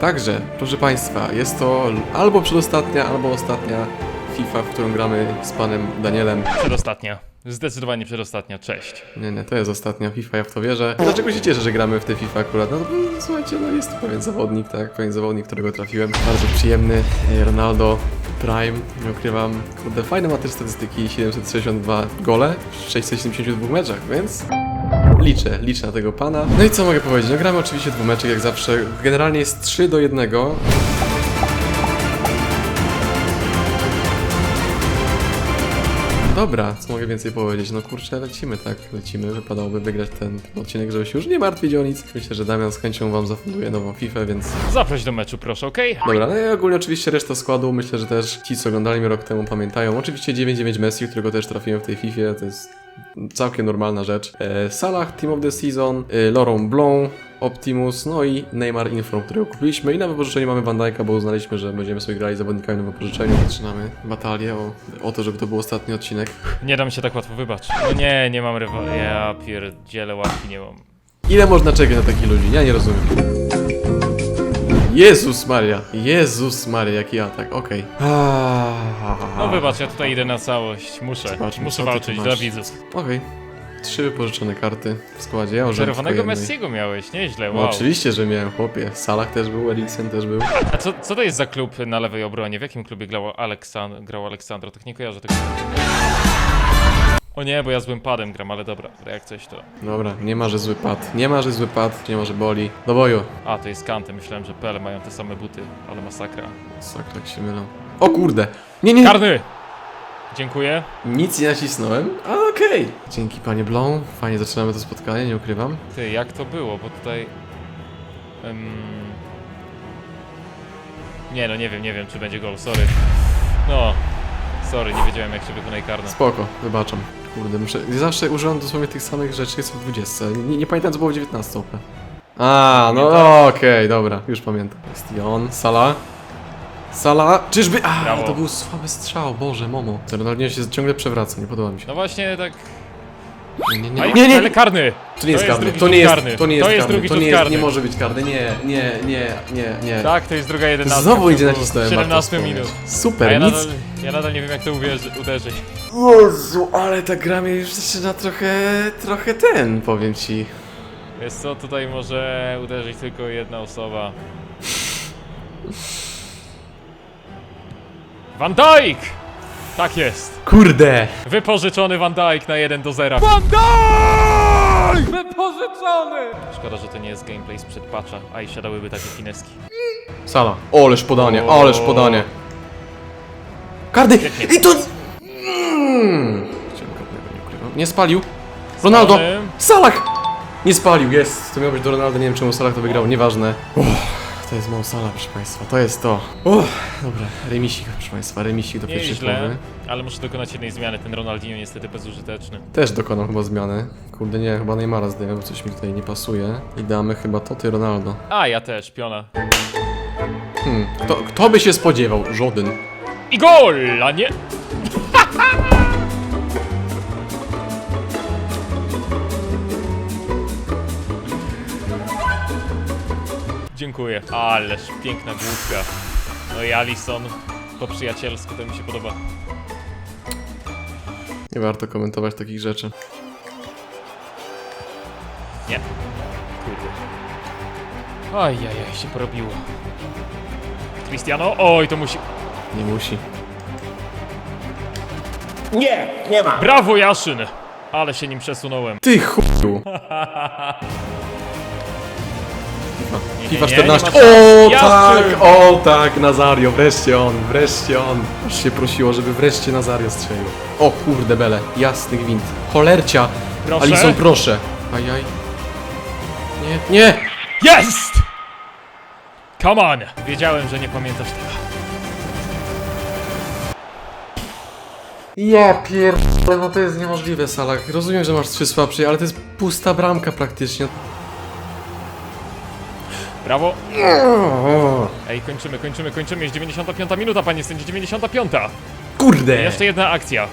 Także, proszę Państwa, jest to albo przedostatnia, albo ostatnia FIFA, w którą gramy z panem Danielem. Przedostatnia. Zdecydowanie przedostatnia. Cześć. Nie, nie, to jest ostatnia FIFA, ja w to wierzę. Dlaczego się cieszę, że gramy w tę FIFA akurat? No, bo, słuchajcie, no jest to pewien zawodnik, tak? Pewien zawodnik, którego trafiłem. Bardzo przyjemny. e, Ronaldo Prime, nie ukrywam. Kurde, fajne ma też statystyki, 762 gole w 672 meczach, więc... Liczę, liczę na tego pana. No i co mogę powiedzieć? No gramy oczywiście dwumeczek jak zawsze. Generalnie jest 3 do 1. Dobra, co mogę więcej powiedzieć? No kurczę, lecimy tak, lecimy. Wypadałoby wygrać ten odcinek, żeby się już nie martwić o nic. Myślę, że Damian z chęcią wam zafunduje nową FIFA, więc... Zaproś do meczu, proszę, okej? Dobra, no i ogólnie oczywiście reszta składu, myślę, że też ci, co oglądali mnie rok temu pamiętają. Oczywiście 9-9 Messi, którego też trafiłem w tej FIFA, to jest całkiem normalna rzecz. E, Salah, Team of the Season, e, Laurent Blanc, Optimus, no i Neymar Inform, którego kupiliśmy i na wypożyczeniu mamy Van Dijk'a, bo uznaliśmy, że będziemy sobie grali zawodnikami na wypożyczeniu. Zaczynamy batalię o, o to, żeby to był ostatni odcinek. Nie dam się tak łatwo wybacz. No nie, nie mam rywa... Ja pierdzielę łapki nie mam. Ile można czekać na takich ludzi? Ja nie rozumiem. Jezus Maria, Jezus Maria, jaki atak, okej. No wybacz, ja tutaj idę na całość. Muszę. Zobaczmy, co Muszę ty walczyć dla widzów. Okej. Trzy wypożyczone karty w składzie. Ja użyłem Czerwonego jednej. Messiego miałeś, nieźle, No wow. oczywiście, że miałem, chłopie. Salah też był, Eriksen też był. A co, co to jest za klub na lewej obronie? W jakim klubie grał, Aleksan grał Aleksandro? Tak nie kojarzę tego. O nie, bo ja złym padem gram, ale dobra, jak coś to... Dobra, nie ma, że zły pad. Nie ma, że zły pad, nie ma, że boli. Do boju. A, to jest Kante, myślałem, że Pele mają te same buty, ale masakra. Sak, tak się mylą. O kurde! Nie, nie! Karny! Dziękuję. Nic nie nacisnąłem, ale okej. Dzięki panie Blon. Fajnie zaczynamy to spotkanie, nie ukrywam. Ty, jak to było, bo tutaj... em, Nie no, nie wiem, nie wiem, czy będzie gol, sorry. No, sorry, nie wiedziałem jak się wykonuje karne. Spoko, wybaczam. Kurde, muszę... Ja zawsze używam dosłownie tych samych rzeczy, co w 20. Nie, nie pamiętam, co było w 19. opę. A, no okej, dobra, już pamiętam. Jest Jon, Sala. Sala, czyżby... A, Brawo. to był słaby strzał, Boże, Momo. Ronaldinho się ciągle przewraca, nie podoba mi się. No właśnie tak... Nie, nie, nie, nie, nie, ale karny! to nie jest karny, to nie jest, karny. to nie jest To jest karny, drugi to rzut nie jest, karny. nie może być karny, nie, nie, nie, nie, nie. Tak, to jest druga jedenastka. Znowu w idzie nacisnąłem, warto 17 wspomnieć. minut. Super, ja nic... nadal, ja nadal nie wiem jak to uwierzy, uderzyć. Jezu, ale ta gra mnie już zaczyna trochę, trochę ten, powiem ci. Wiesz co, tutaj może uderzyć tylko jedna osoba. Van Dijk! Tak jest. Kurde! Wypożyczony Van Dijk na 1 do 0. Van Dijk! Wypożyczony! Szkoda, że to nie jest gameplay sprzed patcha, a i siadałyby takie fineski. Sala. Oleż podanie, O. ależ podanie. Kardy! I to... Mm. Chciałem karnego, nie ukrywam. Nie spalił. Ronaldo! Spalony. Salah! Nie spalił, jest. To miał być do Ronaldo, nie wiem czemu Salah to wygrał, nieważne. Uff, to jest Mo Salah, proszę państwa, to jest to. Uff, dobra, remisik, proszę państwa, remisik do pierwszej połowy. ale muszę dokonać jednej zmiany. Ten Ronaldinho niestety bezużyteczny. Też dokonam chyba zmiany. Kurde, nie, chyba Neymara zdejmę, bo coś mi tutaj nie pasuje. I damy chyba Toty Ronaldo. A, ja też, piona. Hmm, kto, kto by się spodziewał? Żaden. I gol, a nie... Dziękuję. Ależ piękna główka. No i Alison po przyjacielsku, to mi się podoba. Nie warto komentować takich rzeczy. Nie. Kurde. Ajajaj, się porobiło. Cristiano, oj, to musi... Nie musi. Nie, nie ma. Brawo, Jaszyn! Ale się nim przesunąłem. Ty chuju! FIFA nie, nie, 14. nie ma O tak, o tak, Nazario, wreszcie on, wreszcie on. Aż się prosiło, żeby wreszcie Nazario strzelił. O kurde bele, jasny gwint. Cholercia! Proszę. Alison, proszę. Ajaj. Nie, nie! Jest! Come on! Wiedziałem, że nie pamiętasz tego. Ja pierdolę, no to jest niemożliwe, Salah. Rozumiem, że masz trzy słabsze, ale to jest pusta bramka praktycznie. Brawo. Ej, kończymy, kończymy, kończymy. Jest 95 minuta, panie sędzi, 95. kurde! Jeszcze jedna akcja.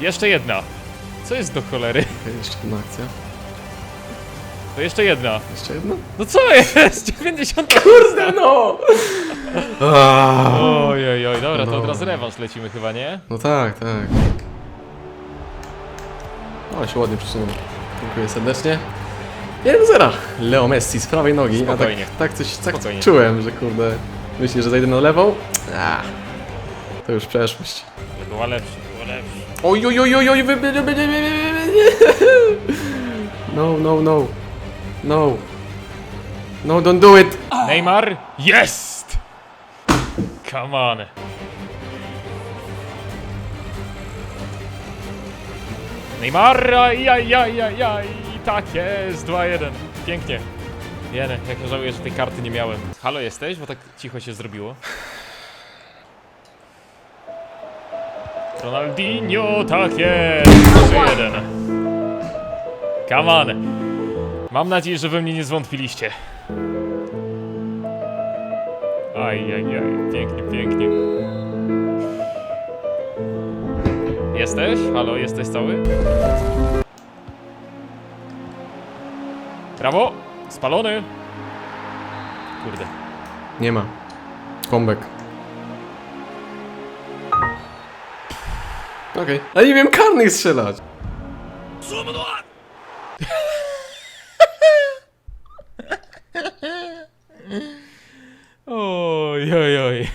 Jeszcze jedna. Co jest do cholery? Jeszcze jedna akcja. To jeszcze jedna. Jeszcze jedno? No co jest? 90. Kurde no! Aaaa. Oj, oj, dobra, to No. od razu rewanż lecimy chyba, nie? No tak, tak. O, się ładnie przesunął. Dziękuję serdecznie. 1-0. Leo Messi z prawej nogi. Spokojnie. A tak, tak coś tak Spokojnie. czułem, że kurde. Myślisz, że zajdę na lewą? A, to już przeszłość. Ale była lepsza, była lepsza. Oj, oj, oj, oj, oj, wy, wy, wy, wy, wy, wy. No, no, no. No. No, don't do it. Neymar, jest! Come on. Neymar, ajajajajaj, tak jest, 2-1. Pięknie. Jene, jak nie żałuję, że tej karty nie miałem. Halo, jesteś? Bo tak cicho się zrobiło. Ronaldinho, tak jest! 3-1. Come on. Mam nadzieję, że we mnie nie zwątpiliście. Aj, aj, aj, pięknie, pięknie. Jesteś? Halo, jesteś cały? Brawo! Spalony! Kurde. Nie ma. Comeback. Okej. A nie wiem karnych strzelać. Oj, oj, oj.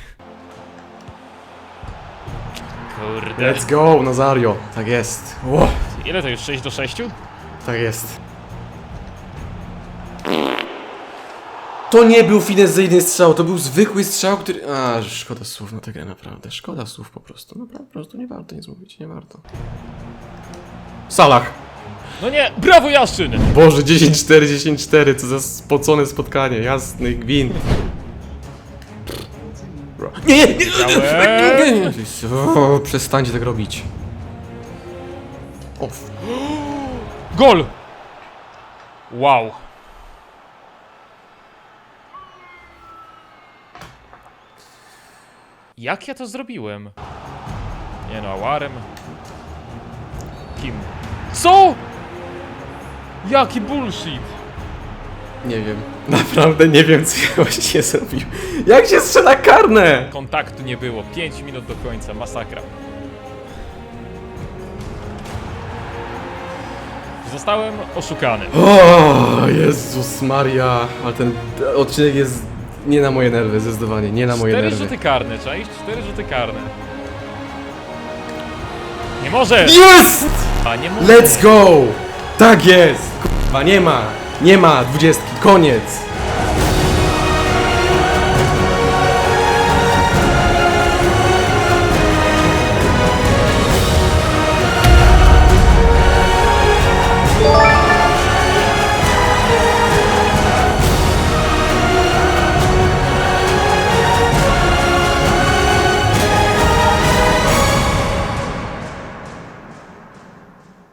Kurde. Let's go, Nazario. Tak jest. Ło, Ile to już? 6 do 6? tak jest. To nie był finezyjny strzał, to był zwykły strzał, który... A, szkoda słów na tę grę, naprawdę. Szkoda słów po prostu. Naprawdę, po prostu nie warto nic mówić, nie warto. Salah. No nie! Brawo, Jaszczyn! Boże, 10-4, 10-4, co za spocone spotkanie, jasny gwint. Bro. Nie, nie, nie, nie, nie, nie, nie. O, przestańcie tak robić. O, f- Gol! Wow. Jak ja to zrobiłem? Nie no, awarem. Kim? Co? Jaki bullshit! nie wiem. Naprawdę nie wiem, co ja właściwie zrobiłem. Jak się strzela karne? Kontaktu nie było. 5 minut do końca, masakra. Zostałem oszukany. O, Jezus Maria. Ale ten odcinek jest nie na moje nerwy, zdecydowanie, nie na moje Cztery nerwy. rzuty karne, czaisz? Cztery rzuty karne. Nie może! Jest! A nie może! Let's go! Tak jest! Kurwa, nie ma! Nie ma! Dwudziestki, koniec!